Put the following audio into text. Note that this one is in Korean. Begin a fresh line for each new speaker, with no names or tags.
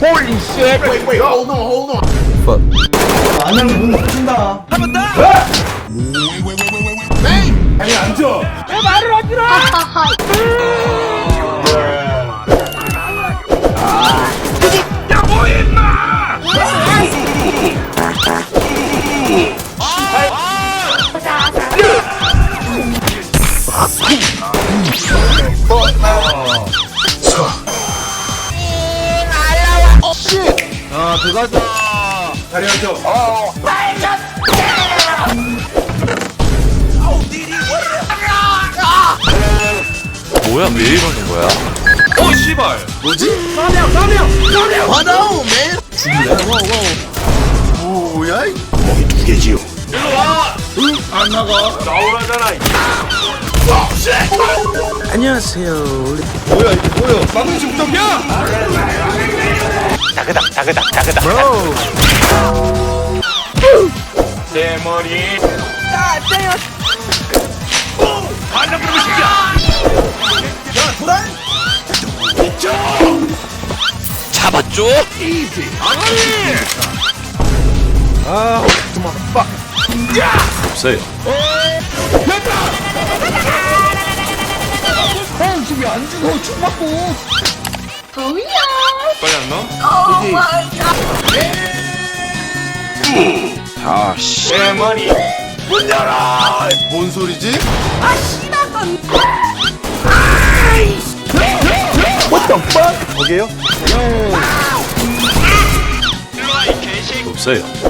Holy shit!
Wait, wait, hold on, hold on.
안 하면 문 닫힌다.
Man! 아니, 앉아.
왜 말을 하지라!
아, 들어가자.
자리 앉아.
뭐야 왜 이러는 거야? 어 씨발
와다오, man! 죽일래? 뭐야? 거기 두 개지요.
안 나가.
나오라잖아
뭐야, 이게 뭐야? 막는 중독이야?
다그닥 다그닥 내 머리 반장 그러고 싶냐 잡았죠?
아, 정말 빡.
없어요
형, 지금 안 죽어. 총 맞고.
빨리 안 넣어? 아씨. 내 머리.
뭔 소리지?
거기에요?
없어요